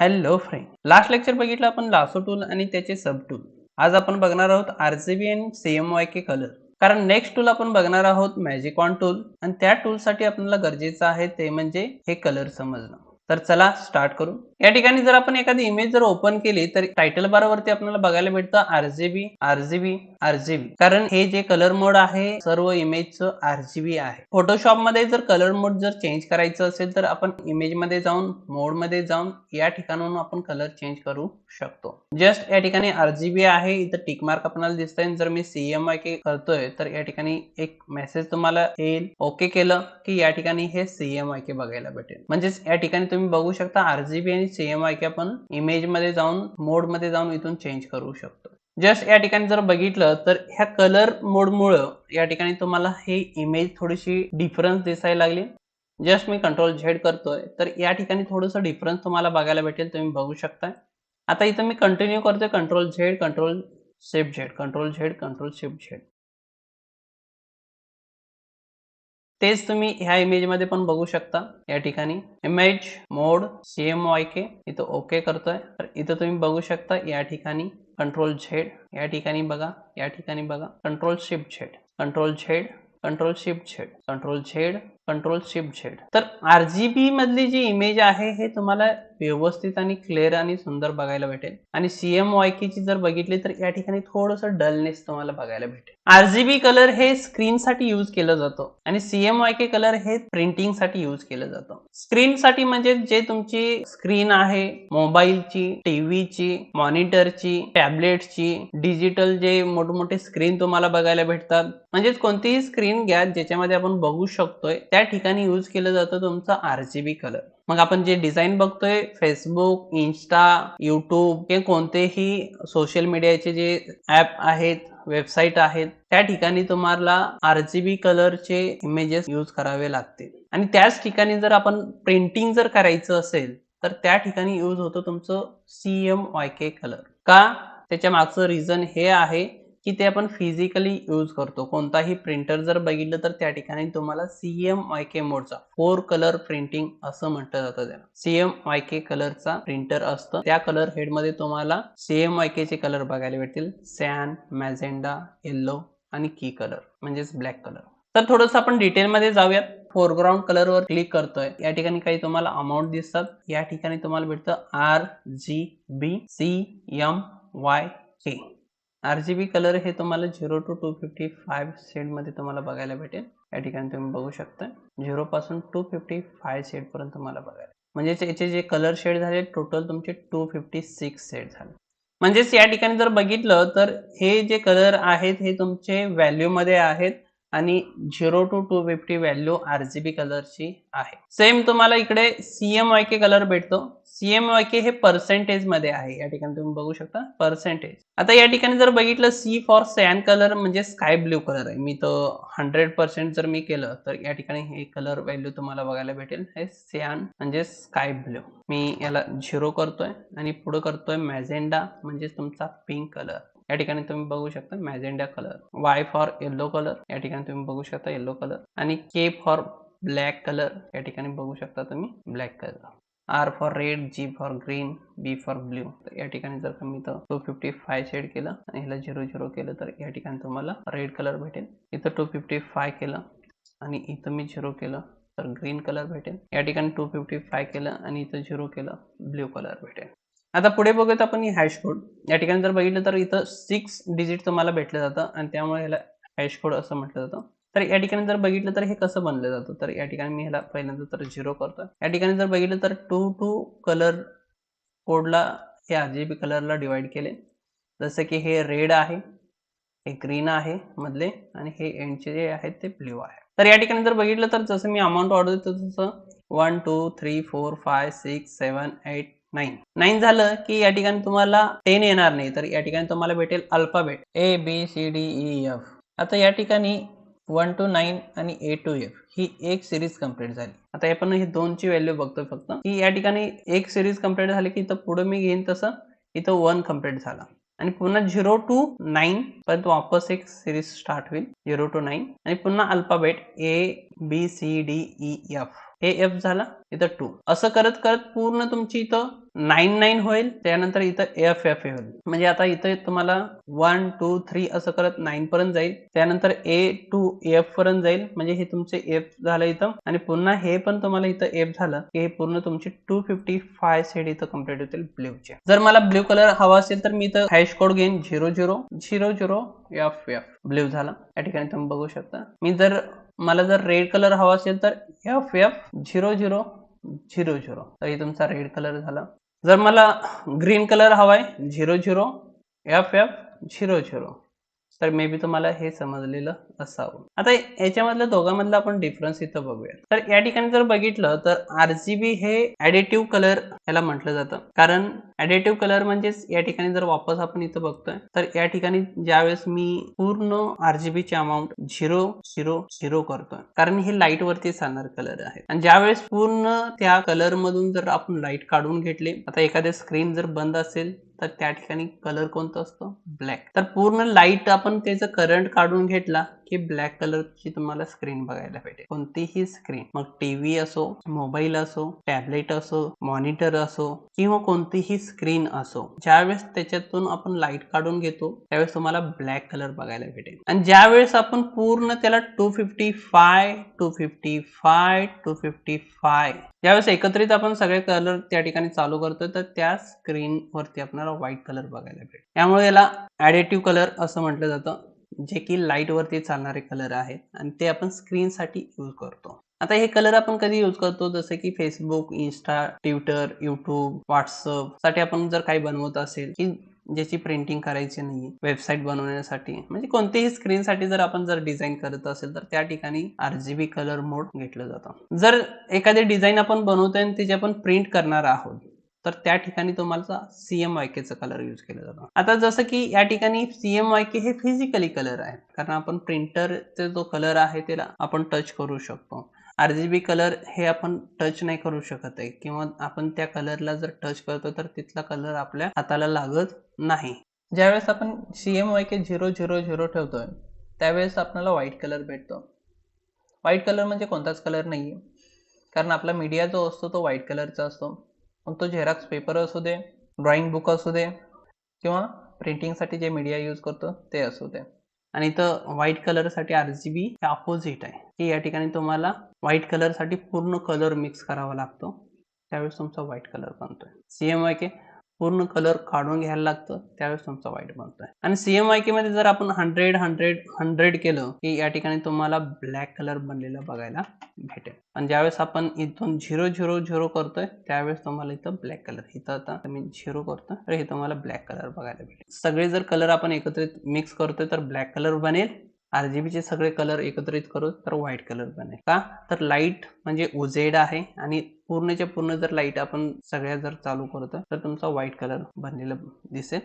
Hello friend. Last lecture बघितलं आपण lasso tool आणि त्याचे सब टूल. आज आपण बघणार आहोत आरजीबी आणि सीएमवाय के कलर कारण नेक्स्ट टूल आपण बघणार आहोत मॅजिक ऑन टूल आणि त्या टूल साठी आपल्याला गरजेचं आहे ते म्हणजे हे कलर समजणं. तर चला स्टार्ट करू. या ठिकाणी जर आपण एखादी इमेज जर ओपन केली तर टायटल बारावरती आपल्याला बघायला भेटतं आरजीबी आरजीबी आरजीबी कारण हे जे कलर मोड आहे सर्व इमेजचं आरजीबी आहे. फोटोशॉपमध्ये जर कलर मोड जर चेंज करायचं असेल तर आपण इमेजमध्ये जाऊन मोडमध्ये जाऊन या ठिकाणाहून आपण कलर चेंज करू शकतो. जस्ट या ठिकाणी आरजीबी आहे इथं टिक मार्क आपल्याला दिसतंय. जर मी सीएमआय के करतोय तर या ठिकाणी एक मेसेज तुम्हाला येईल. ओके केलं की या ठिकाणी हे सीएमआय के बघायला भेटेल. म्हणजेच या ठिकाणी तुम्ही बघू शकता आरजीबी आणि सीएम वाय आपण इमेजमध्ये जाऊन मोडमध्ये जाऊन इथून चेंज करू शकतो. जस्ट या ठिकाणी जर बघितलं तर ह्या कलर मोडमुळं या ठिकाणी तुम्हाला हे इमेज थोडीशी डिफरन्स दिसायला लागली. जस्ट मी कंट्रोल झेड करतोय तर या ठिकाणी थोडंसं डिफरन्स तुम्हाला बघायला भेटेल तुम्ही बघू शकता आता इथं मी कंटिन्यू करतोय control Z control shift Z control Z control shift Z तेच तुम्ही ह्या इमेजमध्ये पण बघू शकता. या ठिकाणी image mode CM Y K इथं ओके करतोय. तर इथं तुम्ही बघू शकता या ठिकाणी कंट्रोल झेड या ठिकाणी बघा या ठिकाणी बघा. Control shift Z control Z control shift Z control Z control shift Z तर आरजीबी मधली जी इमेज आहे हे तुम्हाला व्यवस्थित आणि क्लिअर आणि सुंदर बघायला भेटेल. आणि सीएम वायकीची जर बघितली तर या ठिकाणी थोडंसं डलनेस तुम्हाला बघायला भेटेल. आरजीबी कलर हे स्क्रीन साठी युज केलं जातं. आणि सीएम वायके कलर हे प्रिंटिंगसाठी युज केलं जातं. स्क्रीन साठी म्हणजे जे तुमची स्क्रीन आहे मोबाईलची टीव्हीची मॉनिटरची टॅबलेटची डिजिटल जे मोठमोठे स्क्रीन तुम्हाला बघायला भेटतात. म्हणजेच कोणतीही स्क्रीन घ्या ज्याच्यामध्ये आपण बघू शकतोय त्या ठिकाणी यूज केलं जातं तुमचं आरजीबी कलर मग आपण जे डिझाईन बघतोय फेसबुक इन्स्टा युट्यूब हे कोणतेही सोशल मीडियाचे जे ऍप आहेत वेबसाईट आहेत त्या ठिकाणी तुम्हाला आरजीबी कलरचे इमेजेस यूज करावे लागतील. आणि त्याच ठिकाणी जर आपण प्रिंटिंग जर करायचं असेल तर त्या ठिकाणी यूज होतं तुमचं सीएम वाय के कलर का? त्याच्या मागचं रिझन हे आहे की ते आपण फिजिकली यूज करतो. कोणताही प्रिंटर जर बघितलं तर त्या ठिकाणी तुम्हाला सीएम वाय के मोडचा फोर कलर प्रिंटिंग असं म्हटलं जातं त्याला. सीएम वाय के कलरचा प्रिंटर असतं. त्या कलर हेडमध्ये तुम्हाला सीएम वाय के चे कलर बघायला भेटतील. सॅन मॅझेंडा येल्लो आणि की कलर म्हणजेच ब्लॅक कलर तर थोडंसं आपण डिटेलमध्ये जाऊयात. फोरग्राऊंड कलरवर क्लिक करतोय. या ठिकाणी काही तुम्हाला अमाऊंट दिसतात. या ठिकाणी तुम्हाला भेटतं R G B C M Y K R G B colour हे तुम्हाला zero two two fifty five शेडमध्ये तुम्हाला बघायला भेटेल. या ठिकाणी तुम्ही बघू शकता. झिरो पासून टू फिफ्टी फाय शेडपर्यंत तुम्हाला बघायला म्हणजेच याचे जे कलर शेड झाले टोटल तुमचे टू फिफ्टी सिक्स सेट झाले. म्हणजेच या ठिकाणी जर बघितलं तर हे जे कलर आहेत हे तुमचे व्हॅल्यूमध्ये आहेत. आणि zero two two fifty value RGB कलरची आहे. सेम तुम्हाला इकडे सीएम वाय के कलर भेटतो. सीएम वाय के हे पर्सेंटेजमध्ये आहे. या ठिकाणी तुम्ही बघू शकता पर्सेंटेज आता या ठिकाणी जर बघितलं सी फॉर सॅन कलर म्हणजे स्काय ब्ल्यू कलर आहे. मी तो हंड्रेड पर्सेंट जर मी केलं तर या ठिकाणी हे कलर व्हॅल्यू तुम्हाला बघायला भेटेल. हे सॅन म्हणजे स्काय ब्ल्यू मी याला झिरो करतोय आणि पुढे करतोय मॅझेंडा म्हणजेच तुमचा पिंक कलर या ठिकाणी तुम्ही बघू शकता magenta colour Y for yellow colour या ठिकाणी तुम्ही बघू शकता येल्लो कलर आणि के फॉर ब्लॅक कलर या ठिकाणी बघू शकता तुम्ही black colour R for red G for green B for blue तर या ठिकाणी जर तुम्ही इथं टू फिफ्टी फाय शेड केलं आणि ह्याला झिरो झिरो केलं तर या ठिकाणी तुम्हाला रेड कलर भेटेल. इथं टू फिफ्टी फाय केलं आणि इथं मी झिरो केलं तर ग्रीन कलर भेटेल. या ठिकाणी टू फिफ्टी फाय केलं आणि इथं झिरो केलं ब्ल्यू कलर भेटेल. आता पुढे बघूयात आपण ही हॅश कोड या ठिकाणी जर बघितलं तर इथं सिक्स डिजिट तुम्हाला भेटलं जातं आणि त्यामुळे ह्याला हॅश कोड असं म्हटलं जातं. तर या ठिकाणी जर बघितलं तर हे कसं बनलं जातं? तर या ठिकाणी मी ह्याला पहिल्यांदा तर झिरो करतो या ठिकाणी जर बघितलं तर टू टू कलर कोडला हे आर जी बी कलरला डिवाइड केले. जसं की हे रेड आहे हे ग्रीन आहे मधले आणि हे एंडचे जे आहेत ते ब्ल्यू आहे. तर या ठिकाणी जर बघितलं तर जसं मी अमाऊंट ऑर्डर देतो तसं one two three four five six seven eight nine nine झालं की या ठिकाणी तुम्हाला टेन येणार नाही तर या ठिकाणी तुम्हाला भेटेल alphabet A B C D E F आता या ठिकाणी वन टू नाईन आणि ए टू एफ ही एक सिरीज कंप्लीट झाली. आता आपण हे दोनची व्हॅल्यू बघतोय फक्त. की या ठिकाणी एक सिरीज कंप्लीट झाली की इथं पुढे मी घेईन तसं इथं वन कंप्लीट झाला. आणि पुन्हा झिरो टू नाईन पर्यंत वापस एक सिरीज स्टार्ट होईल. झिरो टू नाईन आणि पुन्हा alphabet A B C D E F हे एफ झाला इथं टू असं करत करत पूर्ण तुमची इथं नाईन नाईन होईल त्यानंतर इथं एफ एफ होईल. म्हणजे आता इथं तुम्हाला वन टू थ्री असं करत नाईन पर्यंत जाईल त्यानंतर ए टू एफ पर्यंत जाईल म्हणजे हे तुमचे एफ झालं इथं. आणि पुन्हा हे पण तुम्हाला इथं एफ झालं की हे पूर्ण तुमची टू फिफ्टी फाय सेड इथं कंप्लीट होतील ब्ल्यूचे जर मला ब्ल्यू कलर हवा असेल तर मी इथं हॅश कोड घेईन zero zero zero zero F F blue झाला. या ठिकाणी तुम्ही बघू शकता. मी जर मला जर रेड कलर हवा असेल तर F F zero zero zero zero तर हे तुमचा रेड कलर झाला. जर मला ग्रीन कलर हवाय zero zero F F zero zero तर मे बी तुम्हाला हे समजलेलं असावं. आता याच्यामधलं दोघांमधलं आपण डिफरन्स इथं बघूया. तर या ठिकाणी जर बघितलं तर आरजीबी हे ऍडिटिव्ह कलर याला म्हटलं जातं. कारण ऍडिटिव्ह कलर म्हणजेच या ठिकाणी जर वापस आपण इथं बघतोय तर या ठिकाणी ज्यावेळेस मी पूर्ण आरजीबीची अमाऊंट झिरो झिरो झिरो करतोय. कारण हे लाइट वरती चालणार कलर आहे आणि ज्यावेळेस पूर्ण त्या कलर मधून जर आपण लाइट काढून घेतले आता एखाद्या स्क्रीन जर बंद असेल तर त्या ठिकाणी कलर कोणता असतो? ब्लॅक तर पूर्ण लाइट आपण त्याचं करंट काढून घेतला ची ब्लॅक कलरची तुम्हाला स्क्रीन बघायला भेटेल. कोणतीही स्क्रीन मग टीव्ही असो मोबाईल असो टॅबलेट असो मॉनिटर असो किंवा कोणतीही स्क्रीन असो ज्यावेळेस त्याच्यातून आपण लाइट काढून घेतो त्यावेळेस तुम्हाला ब्लॅक कलर बघायला भेटेल. आणि ज्यावेळेस आपण पूर्ण त्याला two fifty five two fifty five two fifty five ज्यावेळेस एकत्रित आपण सगळे कलर त्या ठिकाणी चालू करतो तर त्या स्क्रीन वरती आपल्याला व्हाईट कलर बघायला भेटेल. त्यामुळे याला ऍडिटिव्ह कलर असं म्हटलं जातं. जे की लाइट वरती चालणारे कलर आहेत आणि ते आपण स्क्रीन साठी यूज करतो. आता हे कलर आपण कधी यूज करतो? जसं की फेसबुक इन्स्टा ट्विटर युट्यूब व्हॉट्सअपसाठी आपण जर काही बनवत असेल की ज्याची प्रिंटिंग करायची नाही वेबसाईट बनवण्यासाठी म्हणजे कोणत्याही स्क्रीनसाठी जर आपण जर डिझाईन करत असेल तर त्या ठिकाणी आरजीबी कलर मोड घेतलं जातं. जर एखादी डिझाईन आपण बनवतोय आणि त्याची आपण प्रिंट करणार आहोत तर त्या ठिकाणी तुम्हाला सीएमवाय केचा कलर यूज केला जातो आता जसं की या ठिकाणी सीएमवाय के हे फिजिकली कलर आहे कारण आपण प्रिंटरचा जो कलर आहे त्याला आपण टच करू शकतो. आर जे बी कलर हे आपण टच नाही करू शकत आहे. किंवा आपण त्या कलरला जर टच करतो तर तिथला कलर आपल्या हाताला लागत नाही. ज्यावेळेस आपण CM Y K zero zero zero ठेवतोय त्यावेळेस आपल्याला व्हाईट कलर भेटतो. व्हाईट कलर म्हणजे कोणताच कलर नाही आहे कारण आपला मीडिया जो असतो तो व्हाईट कलरचा असतो. मग तो झेरॉक्स पेपर असू दे ड्रॉइंग बुक असू दे किंवा प्रिंटिंगसाठी जे मीडिया यूज करतो ते असू दे. आणि इथं व्हाईट कलरसाठी आर जी बी हे अपोजिट आहे. की या ठिकाणी तुम्हाला व्हाईट कलरसाठी पूर्ण कलर मिक्स करावा लागतो. त्यावेळेस तुमचा व्हाईट कलर बनतोय. सीएम वाय के पूर्ण कलर काढून घ्यायला लागतं त्यावेळेस तुमचा व्हाईट बनतोय. आणि सीएम वाय के मध्ये जर आपण हंड्रेड हंड्रेड हंड्रेड केलं की या ठिकाणी तुम्हाला ब्लॅक कलर बनलेला बघायला भेटेल. आणि ज्यावेळेस आपण इथून झिरो झिरो झिरो करतोय त्यावेळेस तुम्हाला इथं ब्लॅक कलर इथं आता मी झिरो करतोय तर हे तुम्हाला ब्लॅक कलर बघायला भेटेल. सगळे जर कलर आपण एकत्रित मिक्स करतोय तर ब्लॅक कलर बनेल. आरजीबीचे सगळे कलर एकत्रित करू तर व्हाईट कलर बनेल. का? तर लाइट म्हणजे उजेड आहे आणि पूर्णच्या पूर्ण जर लाइट आपण सगळ्या जर चालू करतो तर तुमचा व्हाईट कलर बनलेला दिसेल.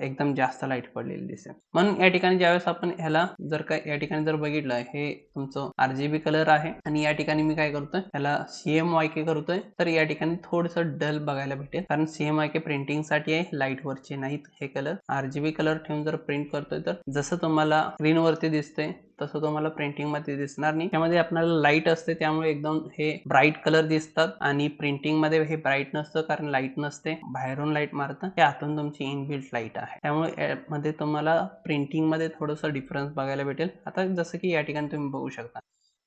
एकदम जास्त लाइट पडलेली दिसेल. म्हणून या ठिकाणी ज्यावेळेस आपण ह्याला जर काय या ठिकाणी जर बघितलं हे तुमचं आरजीबी कलर आहे. आणि या ठिकाणी मी काय करतोय ह्याला सीएम वाय के करतोय. तर या ठिकाणी थोडस डल बघायला भेटेल. कारण सीएम वाय के प्रिंटिंगसाठी आहे लाइट वरचे नाहीत हे कलर आरजीबी कलर ठेवून जर प्रिंट करतोय तर जसं तुम्हाला स्क्रीन वरती दिसतंय तसं तुम्हाला प्रिंटिंगमध्ये दिसणार नाही. त्यामध्ये आपल्याला लाइट असते त्यामुळे एकदम हे ब्राईट कलर दिसतात. आणि प्रिंटिंगमध्ये हे ब्राईट नसतं कारण लाइट नसते. बाहेरून लाइट मारतं हे आतून तुमची इनबिल्ट लाइट आहे. त्यामुळे यामध्ये तुम्हाला प्रिंटिंगमध्ये डिफरन्स बघायला भेटेल. आता जसं की या ठिकाणी तुम्ही बघू शकता.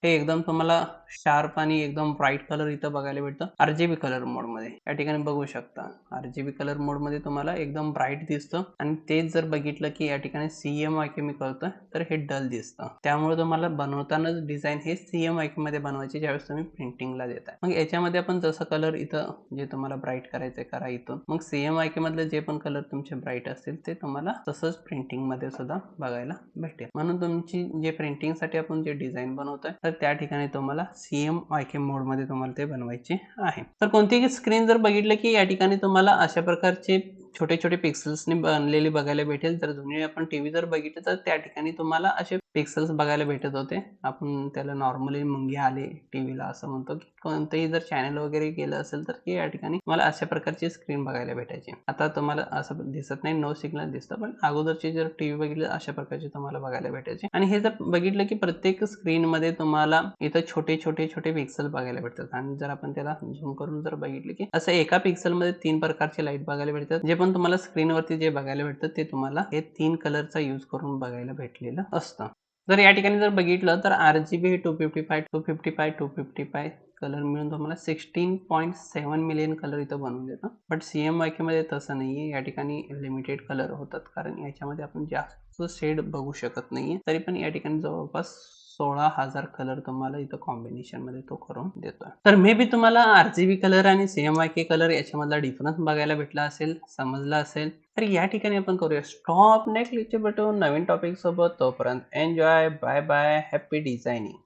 हे एकदम तुम्हाला शार्प आणि एकदम ब्राईट कलर इथं बघायला भेटतं. आरजीबी कलर मोडमध्ये. या ठिकाणी बघू शकता. आरजीबी कलर मोडमध्ये तुम्हाला एकदम ब्राईट दिसतं. आणि तेच जर बघितलं की या ठिकाणी सीएम आय के मी करतोय तर हे डल दिसतं. त्यामुळे तुम्हाला बनवतानाच डिझाईन हे सीएम आय के मध्ये बनवायचे ज्यावेळेस तुम्ही प्रिंटिंगला देताय. मग याच्यामध्ये आपण जसं कलर इथं जे तुम्हाला ब्राईट करायचंय करा इथून. मग सीएम आय के मधले जे पण कलर तुमचे ब्राईट असतील ते तुम्हाला तसंच प्रिंटिंगमध्ये सुद्धा बघायला भेटेल. म्हणून तुमची जे प्रिंटिंगसाठी आपण जे डिझाईन बनवतोय तर त्या ठिकाणी तुम्हाला सीएम वाय के मोडमध्ये तुम्हाला ते बनवायचे आहे. तर कोणतीही स्क्रीन जर बघितलं की या ठिकाणी तुम्हाला अशा प्रकारचे छोटे छोटे पिक्सेल्सनी बनलेली बघायला भेटेल. तर जुने आपण टीव्ही जर बघितलं तर त्या ठिकाणी तुम्हाला असे पिक्सेल्स बघायला भेटत होते. आपण त्याला नॉर्मली मुंगे आले टीव्हीला असं म्हणतो. की कोणतेही जर चॅनल वगैरे गेलं असेल तर की या ठिकाणी मला अशा प्रकारची स्क्रीन बघायला भेटायची. आता तुम्हाला असं दिसत नाही नो सिग्नल दिसतं पण अगोदरची जर टीव्ही बघितलं अशा प्रकारची तुम्हाला बघायला भेटायची. आणि हे जर बघितलं की प्रत्येक स्क्रीन मध्ये तुम्हाला इथं छोटे छोटे छोटे पिक्सल बघायला भेटतात. आणि जर आपण त्याला झूम करून जर बघितलं की असं एका पिक्सलमध्ये तीन प्रकारचे लाइट बघायला भेटतात जे पण तुम्हाला स्क्रीनवरती जे बघायला भेटतं ते तुम्हाला हे तीन कलरचा यूज करून बघायला भेटलेलं असतं. जर या ठिकाणी जर बघितलं तर आर जी बी हे two fifty five two fifty five two fifty five colour मिळून तुम्हाला sixteen point seven million colour इथं बनवून देतं. बट सी एम वायमध्ये तसं नाही आहे या ठिकाणी लिमिटेड कलर होतात. कारण याच्यामध्ये आपण जास्त शेड बघू शकत नाही तरी पण या ठिकाणी जवळपास सोळा हजार कलर तुम्हाला इथं कॉम्बिनेशनमध्ये तो करून देतोय. तर मे बी तुम्हाला आरजीबी कलर आणि सीएमआय के कलर याच्यामधला डिफरन्स बघायला भेटला असेल समजला असेल. तर या ठिकाणी आपण करूया. स्टॉप नेक्स्ट लेक्चर भेटून नवीन टॉपिक सोबत तोपर्यंत enjoy bye bye happy designing